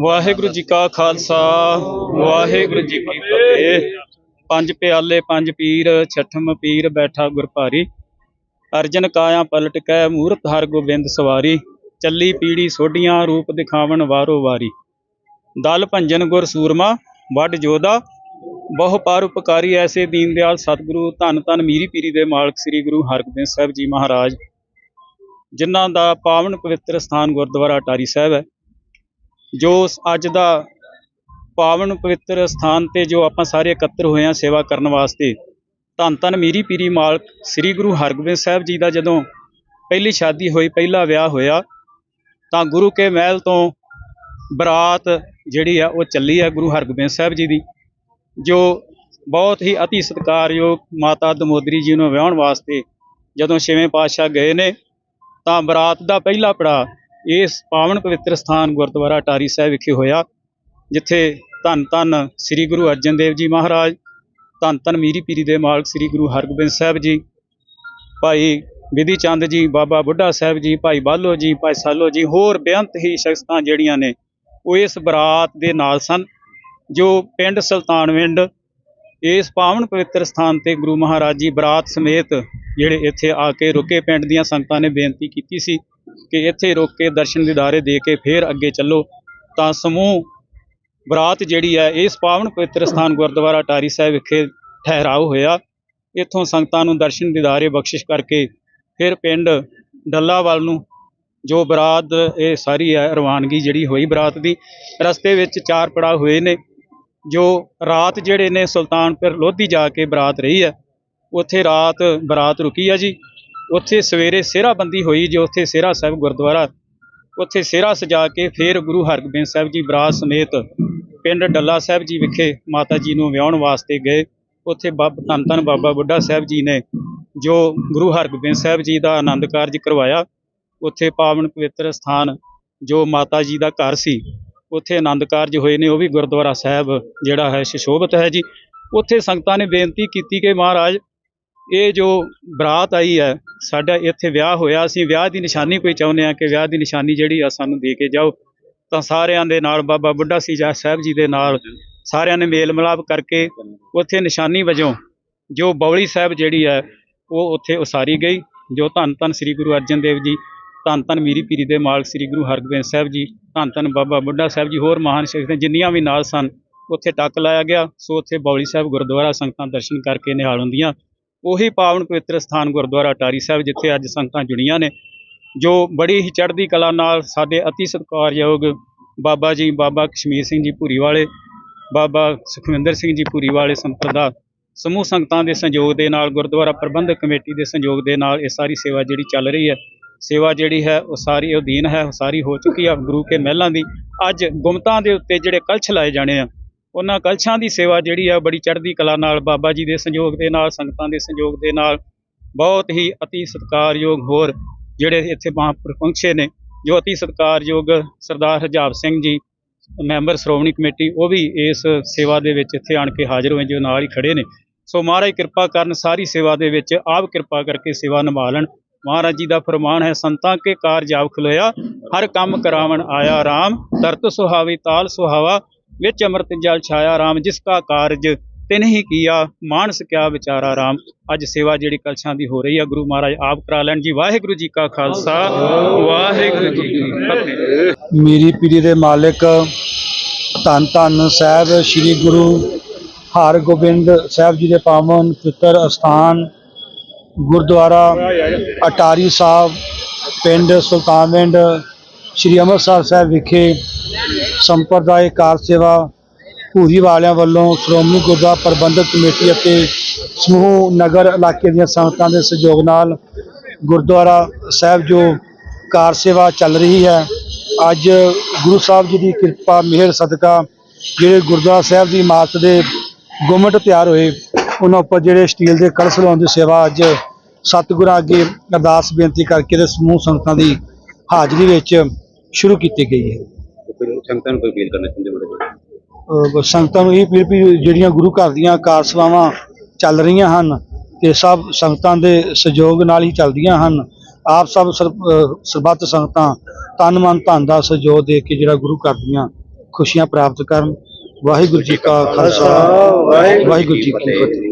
ਵਾਹਿਗੁਰੂ ਜੀ ਕਾ ਖਾਲਸਾ, ਵਾਹਿਗੁਰੂ ਜੀ ਕੀ ਫਤਿਹ। ਪੰਜ ਪਿਆਲੇ, ਪੰਜ ਪੀਰ, ਛਠਮ ਪੀਰ ਬੈਠਾ ਗੁਰਪਾਰੀ ਅਰਜਨ ਕਾਇਆ ਪਲਟ ਕੈ ਮੂਰਤ ਹਰ ਗੋਬਿੰਦ ਸਵਾਰੀ। ਚੱਲੀ ਪੀੜੀ ਸੋਢੀਆਂ ਰੂਪ ਦਿਖਾਵਣ ਵਾਰੋ ਵਾਰੀ। ਦਲ ਭੰਜਨ ਗੁਰ ਸੂਰਮਾ ਵੱਡ ਜੋਧਾ। ਬਹੁ ਪਰ ਉਪਕਾਰੀ ਐਸੇ ਦੀਨ ਦਿਆਲ ਸਤਿਗੁਰੂ। ਧੰਨ ਧੰਨ ਮੀਰੀ ਪੀਰੀ ਦੇ ਮਾਲਕ ਸ੍ਰੀ ਗੁਰੂ ਹਰਗੋਬਿੰਦ ਸਾਹਿਬ ਜੀ ਮਹਾਰਾਜ। ਜਿਨ੍ਹਾਂ ਦਾ ਪਾਵਨ ਪਵਿੱਤਰ ਸਥਾਨ ਗੁਰਦੁਆਰਾ ਟਾਰੀ ਸਾਹਿਬ ਹੈ। ਜੋ ਅੱਜ ਦਾ ਪਾਵਨ ਪਵਿੱਤਰ ਸਥਾਨ ਤੇ ਜੋ ਆਪਾਂ ਸਾਰੇ ਇਕੱਤਰ ਹੋਏ ਹਾਂ ਸੇਵਾ ਕਰਨ ਵਾਸਤੇ, ਧੰਨ ਧੰਨ ਮੀਰੀ ਪੀਰੀ ਮਾਲਕ ਸ੍ਰੀ ਗੁਰੂ ਹਰਗੋਬਿੰਦ ਸਾਹਿਬ ਜੀ ਦਾ ਜਦੋਂ ਪਹਿਲੀ ਸ਼ਾਦੀ ਹੋਈ, ਪਹਿਲਾ ਵਿਆਹ ਹੋਇਆ, ਤਾਂ ਗੁਰੂ ਕੇ ਮਹਿਲ ਤੋਂ ਬਰਾਤ ਜਿਹੜੀ ਆ ਉਹ ਚੱਲੀ ਆ ਗੁਰੂ ਹਰਗੋਬਿੰਦ ਸਾਹਿਬ ਜੀ ਦੀ, ਜੋ ਬਹੁਤ ਹੀ ਅਤੀ ਸਤਿਕਾਰਯੋਗ ਮਾਤਾ ਦਮੋਦਰੀ ਜੀ ਨੂੰ ਵਿਆਹਣ ਵਾਸਤੇ ਜਦੋਂ ਛੇਵੇਂ ਪਾਤਸ਼ਾਹ ਗਏ ਨੇ, ਤਾਂ ਬਰਾਤ ਦਾ ਪਹਿਲਾ ਪੜਾ ਇਸ ਪਾਵਨ ਪਵਿੱਤਰ ਸਥਾਨ ਗੁਰਦੁਆਰਾ ਟਾਰੀ ਸਾਹਿਬ ਵਿਖੇ ਹੋਇਆ, ਜਿੱਥੇ ਧੰਨ ਧੰਨ ਸ੍ਰੀ ਗੁਰੂ ਅਰਜਨ ਦੇਵ ਜੀ ਮਹਾਰਾਜ, ਧੰਨ ਧੰਨ ਮੀਰੀ ਪੀਰੀ ਦੇ ਮਾਲਕ ਸ੍ਰੀ ਗੁਰੂ ਹਰਗੋਬਿੰਦ ਸਾਹਿਬ ਜੀ, ਭਾਈ ਵਿਧੀ ਚੰਦ ਜੀ, ਬਾਬਾ ਬੁੱਢਾ ਸਾਹਿਬ ਜੀ, ਭਾਈ ਬਾਲੋ ਜੀ, ਭਾਈ ਸਾਲੋ ਜੀ, ਹੋਰ ਬੇਅੰਤ ਹੀ ਸ਼ਖਸਤਾਂ ਜਿਹੜੀਆਂ ਨੇ, ਉਹ ਇਸ ਬਰਾਤ ਦੇ ਨਾਲ ਸਨ, ਜੋ ਪਿੰਡ ਸੁਲਤਾਨਵਿੰਡ ਇਸ ਪਾਵਨ ਪਵਿੱਤਰ ਸਥਾਨ ਤੇ ਗੁਰੂ ਮਹਾਰਾਜ ਜੀ ਬਰਾਤ ਸਮੇਤ ਜਿਹੜੇ ਇੱਥੇ ਆ ਕੇ ਰੁਕੇ, ਪਿੰਡ ਦੀਆਂ ਸੰਗਤਾਂ ਨੇ ਬੇਨਤੀ ਕੀਤੀ ਸੀ। ਕਿ ਇੱਥੇ ਰੁਕ ਕੇ ਦਰਸ਼ਨ ਦਿਦਾਰੇ ਦੇ ਕੇ ਫਿਰ ਅੱਗੇ ਚੱਲੋ, ਤਾਂ ਸਮੂਹ ਬਰਾਤ ਜਿਹੜੀ ਹੈ, ਇਸ ਪਾਵਨ ਪਵਿੱਤਰ ਸਥਾਨ ਗੁਰਦੁਆਰਾ ਟਾਰੀ ਸਾਹਿਬ ਵਿਖੇ ਠਹਿਰਾਓ ਹੋਇਆ। ਇੱਥੋਂ ਸੰਗਤਾਂ ਨੂੰ ਦਰਸ਼ਨ ਦਿਦਾਰੇ ਬਖਸ਼ਿਸ਼ ਕਰਕੇ ਫਿਰ ਪਿੰਡ ਡੱਲਾਵਾਲ ਨੂੰ ਜੋ ਬਰਾਤ ਇਹ ਸਾਰੀ ਹੈ, ਰਵਾਨਗੀ ਜਿਹੜੀ ਹੋਈ ਬਰਾਤ ਦੀ, ਰਸਤੇ ਵਿੱਚ ਚਾਰ ਪੜਾਅ ਹੋਏ ਨੇ, ਜੋ ਰਾਤ ਜਿਹੜੇ ਨੇ ਸੁਲਤਾਨਪੁਰ ਲੋਧੀ ਜਾ ਕੇ ਬਰਾਤ ਰਹੀ ਹੈ, ਉੱਥੇ ਰਾਤ ਬਰਾਤ ਰੁਕੀ ਹੈ ਜੀ। ਉੱਥੇ ਸਵੇਰੇ ਸਿਹਰਾਬੰਦੀ ਹੋਈ ਜੋ ਉੱਥੇ ਸਿਹਰਾ ਸਾਹਿਬ ਗੁਰਦੁਆਰਾ, ਉੱਥੇ ਸਿਹਰਾ ਸਜਾ ਕੇ ਫਿਰ ਗੁਰੂ ਹਰਗੋਬਿੰਦ ਸਾਹਿਬ ਜੀ ਬਰਾਤ ਸਮੇਤ ਪਿੰਡ ਡੱਲਾ ਸਾਹਿਬ ਜੀ ਵਿਖੇ ਮਾਤਾ ਜੀ ਨੂੰ ਵਿਆਹਣ ਵਾਸਤੇ ਗਏ। ਉੱਥੇ ਬਾਬ ਧੰਨ ਧੰਨ ਬਾਬਾ ਬੁੱਢਾ ਸਾਹਿਬ ਜੀ ਨੇ ਜੋ ਗੁਰੂ ਹਰਗੋਬਿੰਦ ਸਾਹਿਬ ਜੀ ਦਾ ਆਨੰਦ ਕਾਰਜ ਕਰਵਾਇਆ, ਉੱਥੇ ਪਾਵਨ ਪਵਿੱਤਰ ਸਥਾਨ ਜੋ ਮਾਤਾ ਜੀ ਦਾ ਘਰ ਸੀ, ਉੱਥੇ ਆਨੰਦ ਕਾਰਜ ਹੋਏ ਨੇ, ਉਹ ਵੀ ਗੁਰਦੁਆਰਾ ਸਾਹਿਬ ਜਿਹੜਾ ਹੈ, ਸ਼ਸ਼ੋਭਤ ਹੈ ਜੀ। ਉੱਥੇ ਸੰਗਤਾਂ ਨੇ ਬੇਨਤੀ ਕੀਤੀ ਕਿ ਮਹਾਰਾਜ ਇਹ ਜੋ ਬਰਾਤ ਆਈ ਹੈ, ਸਾਡਾ ਇੱਥੇ ਵਿਆਹ ਹੋਇਆ, ਅਸੀਂ ਵਿਆਹ ਦੀ ਨਿਸ਼ਾਨੀ ਕੋਈ ਚਾਹੁੰਦੇ ਆ ਕਿ ਵਿਆਹ ਦੀ ਨਿਸ਼ਾਨੀ ਜਿਹੜੀ ਆ ਸਾਨੂੰ ਦੇ ਕੇ ਜਾਓ। ਤਾਂ ਸਾਰਿਆਂ ਦੇ ਨਾਲ ਬਾਬਾ ਬੁੱਢਾ ਸੀ ਜਾ ਸਾਹਿਬ ਜੀ ਦੇ ਨਾਲ ਸਾਰਿਆਂ ਨੇ ਮੇਲ ਮਿਲਾਪ ਕਰਕੇ ਉੱਥੇ ਨਿਸ਼ਾਨੀ ਵਜੋਂ ਜੋ ਬੌਲੀ ਸਾਹਿਬ ਜਿਹੜੀ ਹੈ, ਉਹ ਉੱਥੇ ਉਸਾਰੀ ਗਈ, ਜੋ ਧੰਨ ਧੰਨ ਸ੍ਰੀ ਗੁਰੂ ਅਰਜਨ ਦੇਵ ਜੀ, ਧੰਨ ਧੰਨ ਮੀਰੀ ਪੀਰੀ ਦੇ ਮਾਲਕ ਸ੍ਰੀ ਗੁਰੂ ਹਰਗੋਬਿੰਦ ਸਾਹਿਬ ਜੀ, ਧੰਨ ਧੰਨ ਬਾਬਾ ਬੁੱਢਾ ਸਾਹਿਬ ਜੀ, ਹੋਰ ਮਹਾਨ ਸ਼ਖਸੀਅਤਾਂ ਜਿੰਨੀਆਂ ਵੀ ਨਾਲ ਸਨ, ਉੱਥੇ ਟੱਕ ਲਾਇਆ ਗਿਆ। ਸੋ ਉੱਥੇ ਬੌਲੀ ਸਾਹਿਬ ਗੁਰਦੁਆਰਾ ਸੰਗਤਾਂ ਦਰਸ਼ਨ ਕਰਕੇ ਨਿਹਾਲ ਹੁੰਦੀਆਂ। ਉਹੀ ਪਾਵਨ ਪਵਿੱਤਰ ਸਥਾਨ ਗੁਰਦੁਆਰਾ ਟਾਰੀ ਸਾਹਿਬ, ਜਿੱਥੇ ਅੱਜ ਸੰਗਤਾਂ ਜੁੜੀਆਂ ਨੇ, ਜੋ ਬੜੀ ਹੀ ਚੜ੍ਹਦੀ ਕਲਾ ਨਾਲ ਸਾਡੇ ਅਤੀ ਸਤਿਕਾਰਯੋਗ ਬਾਬਾ ਜੀ, ਬਾਬਾ ਕਸ਼ਮੀਰ ਸਿੰਘ ਜੀ ਭੂਰੀ ਵਾਲੇ, ਬਾਬਾ ਸੁਖਵਿੰਦਰ ਸਿੰਘ ਜੀ ਭੂਰੀ ਵਾਲੇ ਸੰਪਰਦਾ ਸਮੂਹ ਸੰਗਤਾਂ ਦੇ ਸੰਯੋਗ ਦੇ ਨਾਲ, ਗੁਰਦੁਆਰਾ ਪ੍ਰਬੰਧਕ ਕਮੇਟੀ ਦੇ ਸੰਯੋਗ ਦੇ ਨਾਲ ਇਹ ਸਾਰੀ ਸੇਵਾ ਜਿਹੜੀ ਚੱਲ ਰਹੀ ਹੈ, ਸੇਵਾ ਜਿਹੜੀ ਹੈ ਉਹ ਸਾਰੀ ਅਧੀਨ ਹੈ, ਉਹ ਸਾਰੀ ਹੋ ਚੁੱਕੀ ਆ ਗੁਰੂ ਕੇ ਮਹਿਲਾਂ ਦੀ ਅੱਜ ਗੁਮਤਾਂ ਦੇ ਉੱਤੇ ਜਿਹੜੇ ਕਲਛ ਲਾਏ ਜਾਣੇ ਆ ਉਹਨਾਂ ਕਲਸ਼ਾਂ ਦੀ ਸੇਵਾ ਜਿਹੜੀ ਆ ਬੜੀ ਚੜ੍ਹਦੀ ਕਲਾ ਨਾਲ, ਬਾਬਾ ਜੀ ਦੇ ਸੰਯੋਗ ਦੇ ਨਾਲ, ਸੰਗਤਾਂ ਦੇ ਸੰਯੋਗ ਦੇ ਨਾਲ ਬਹੁਤ ਹੀ ਅਤੀ ਸਤਿਕਾਰਯੋਗ ਹੋਰ ਜਿਹੜੇ ਇੱਥੇ ਮਹਾਂਪੁਰ ਪਹੁੰਚੇ ਨੇ, ਜੋ ਅਤੀ ਸਤਿਕਾਰਯੋਗ ਸਰਦਾਰ ਹਜਾਬ ਸਿੰਘ ਜੀ, ਮੈਂਬਰ ਸ਼੍ਰੋਮਣੀ ਕਮੇਟੀ, ਉਹ ਵੀ ਇਸ ਸੇਵਾ ਦੇ ਵਿੱਚ ਇੱਥੇ ਆਣ ਕੇ ਹਾਜ਼ਰ ਹੋਏ, ਜੋ ਨਾਲ ਹੀ ਖੜੇ ਨੇ। ਸੋ ਮਹਾਰਾਜ ਕਿਰਪਾ ਕਰਨ ਸਾਰੀ ਸੇਵਾ ਦੇ ਵਿੱਚ ਆਪ ਕਿਰਪਾ ਕਰਕੇ ਸੇਵਾ ਨਿਭਾ ਲੈਣ। ਮਹਾਰਾਜ ਜੀ ਦਾ ਫਰਮਾਨ ਹੈ, ਸੰਤਾਂ ਕੇ ਕਾਰਜ ਆਪ ਖਲੋਇਆ, ਹਰ ਕੰਮ ਕਰਾਵਣ ਆਇਆ ਆਰਾਮ ਤਰਤ ਸੁਹਾਵੀ ਤਾਲ ਸੁਹਾਵਾ ਵਿੱਚ ਅੰਮ੍ਰਿਤ ਜਲ ਛਾਇਆ ਰਾਮ, ਜਿਸ ਕਾ ਕਾਰਜ ਤਿਨ ਹੀ ਕੀਆ, ਮਾਨਸ ਕਿਆ ਵਿਚਾਰਾ ਰਾਮ। ਅੱਜ ਸੇਵਾ ਜਿਹੜੀ ਕਲਸ਼ਾਂ ਦੀ ਹੋ ਰਹੀ ਹੈ ਗੁਰੂ ਮਹਾਰਾਜ ਆਪ ਕਰਾ ਲੈਣ ਜੀ। ਵਾਹਿਗੁਰੂ ਜੀ ਕਾ ਖਾਲਸਾ, ਵਾਹਿਗੁਰੂ ਜੀ ਕੀ ਫਤਿਹ। ਮੀਰੀ ਪੀਰੀ ਦੇ ਮਾਲਕ ਧੰਨ ਧੰਨ ਸਾਹਿਬ ਸ੍ਰੀ ਗੁਰੂ ਹਰਗੋਬਿੰਦ ਸਾਹਿਬ ਜੀ ਦੇ ਪਾਵਨ ਪਿੱਤਰ ਅਸਥਾਨ ਗੁਰਦੁਆਰਾ ਅਟਾਰੀ ਸਾਹਿਬ, ਪਿੰਡ ਸੁਲਤਾਨਵਿੰਡ, ਸ੍ਰੀ ਅੰਮ੍ਰਿਤਸਰ ਸਾਹਿਬ ਵਿਖੇ ਸੰਪਰਦਾਇ ਕਾਰ ਸੇਵਾ ਭੂਰੀ ਵਾਲਿਆਂ ਵੱਲੋਂ ਸ਼੍ਰੋਮਣੀ ਗੁਰਦੁਆਰਾ ਪ੍ਰਬੰਧਕ ਕਮੇਟੀ ਅਤੇ ਸਮੂਹ ਨਗਰ ਇਲਾਕੇ ਦੀਆਂ ਸੰਗਤਾਂ ਦੇ ਸਹਿਯੋਗ ਨਾਲ ਗੁਰਦੁਆਰਾ ਸਾਹਿਬ ਜੋ ਕਾਰ ਸੇਵਾ ਚੱਲ ਰਹੀ ਹੈ, ਅੱਜ ਗੁਰੂ ਸਾਹਿਬ ਜੀ ਦੀ ਕਿਰਪਾ, ਮਿਹਰ, ਸਦਕਾ ਜਿਹੜੇ ਗੁਰਦੁਆਰਾ ਸਾਹਿਬ ਦੀ ਇਮਾਰਤ ਦੇ ਗੁੰਮਟ ਤਿਆਰ ਹੋਏ, ਉਹਨਾਂ ਉੱਪਰ ਜਿਹੜੇ ਸਟੀਲ ਦੇ ਕਲਸ਼ ਲਾਉਣ ਦੀ ਸੇਵਾ ਅੱਜ ਸਤਿਗੁਰਾਂ ਅੱਗੇ ਅਰਦਾਸ ਬੇਨਤੀ ਕਰਕੇ ਤੇ ਸਮੂਹ ਸੰਗਤਾਂ ਦੀ ਹਾਜ਼ਰੀ ਵਿੱਚ ਸ਼ੁਰੂ ਕੀਤੀ ਗਈ ਹੈ। ਸੰਗਤਾਂ ਨੂੰ ਕੋਈ ਅਪੀਲ ਕਰਨਾ ਚਾਹੁੰਦੇ ਬੜੇ ਅਹ ਸੰਗਤਾਂ ਨੂੰ ਇਹ ਅਪੀਲ ਵੀ ਜਿਹੜੀਆਂ ਗੁਰੂ ਘਰ ਦੀਆਂ ਕਾਰ ਸੇਵਾਵਾਂ ਚੱਲ ਰਹੀਆਂ ਹਨ ਤੇ ਸਭ ਸੰਗਤਾਂ ਦੇ ਸਹਿਯੋਗ ਨਾਲ ਹੀ ਚੱਲਦੀਆਂ ਹਨ। ਆਪ ਸਭ ਅਹ ਸਰਬੱਤ ਸੰਗਤਾਂ ਤਨ ਮਨ ਧਨ ਦਾ ਸਹਿਯੋਗ ਦੇ ਕੇ ਜਿਹੜਾ ਗੁਰੂ ਘਰ ਦੀਆਂ ਖੁਸ਼ੀਆਂ ਪ੍ਰਾਪਤ ਕਰਨ। ਵਾਹਿਗੁਰੂ ਜੀ ਕਾ ਖਾਲਸਾ ਵਾਹਿਗੁਰੂ ਜੀ ਕੀ ਫਤਿਹ।